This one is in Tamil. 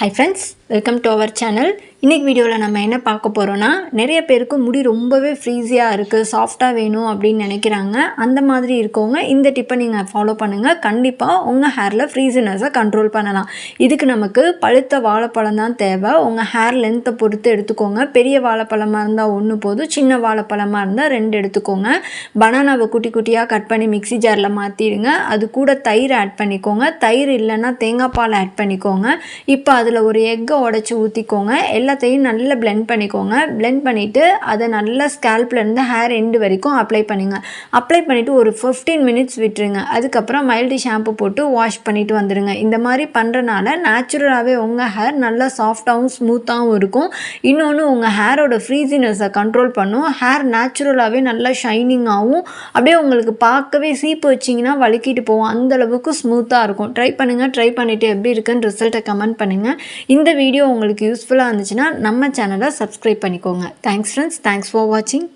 Hi friends welcome to our channel இன்றைக்கி வீடியோவில் நம்ம என்ன பார்க்க போகிறோன்னா நிறைய பேருக்கு முடி ரொம்பவே ஃப்ரீஸியாக இருக்குது சாஃப்டாக வேணும் அப்படின்னு நினைக்கிறாங்க. அந்த மாதிரி இருக்கவங்க இந்த டிப்பை நீங்கள் ஃபாலோ பண்ணுங்கள் கண்டிப்பாக உங்கள் ஹேரில் ஃப்ரீசினஸை கண்ட்ரோல் பண்ணலாம். இதுக்கு நமக்கு பழுத்த வாழைப்பழம் தான் தேவை. உங்கள் ஹேர் லென்த்தை பொறுத்து எடுத்துக்கோங்க. பெரிய வாழைப்பழமாக இருந்தால் ஒன்று போதும் சின்ன வாழைப்பழமாக இருந்தால் ரெண்டு எடுத்துக்கோங்க. பனானாவை குட்டி குட்டியாக கட் பண்ணி மிக்ஸி ஜாரில் மாற்றிடுங்க அது கூட தயிர் ஆட் பண்ணிக்கோங்க. தயிர் இல்லைன்னா தேங்காய் பால் ஆட் பண்ணிக்கோங்க. இப்போ அது அதில் ஒரு எக்கை உடச்சி ஊற்றிக்கோங்க எல்லாத்தையும் நல்லா பிளெண்ட் பண்ணிக்கோங்க. பிளெண்ட் பண்ணிவிட்டு அதை நல்லா ஸ்கேல்ப்லேருந்து ஹேர் எண்டு வரைக்கும் அப்ளை பண்ணுங்க. அப்ளை பண்ணிவிட்டு ஒரு ஃபிஃப்டீன் மினிட்ஸ் விட்டுருங்க. அதுக்கப்புறம் மைல்டு ஷாம்பு போட்டு வாஷ் பண்ணிவிட்டு வந்துடுங்க இந்த மாதிரி பண்ணுறனால நேச்சுரலாகவே உங்கள் ஹேர் நல்லா சாஃப்டாகவும் ஸ்மூத்தாகவும் இருக்கும். இன்னொன்று உங்கள் ஹேரோட ஃப்ரீசினஸை கண்ட்ரோல் பண்ணும். ஹேர் நேச்சுரலாகவே நல்லா ஷைனிங்காகவும் அப்படியே உங்களுக்கு பார்க்கவே சீப்பு வச்சிங்கன்னா வழுக்கிட்டு போகும். அந்த அளவுக்கு ஸ்மூத்தாக இருக்கும். ட்ரை பண்ணுங்கள் ட்ரை பண்ணிவிட்டு எப்படி இருக்குன்னு ரிசல்ட்டை கமெண்ட் பண்ணுங்கள் இந்த வீடியோ உங்களுக்கு யூஸ்ஃபுல்லாக இருந்துச்சுன்னா நம்ம சேனலை சப்ஸ்கிரைப் பண்ணிக்கோங்க. தேங்க்ஸ் ஃப்ரெண்ட்ஸ் தேங்க்ஸ் ஃபார் வாட்சிங்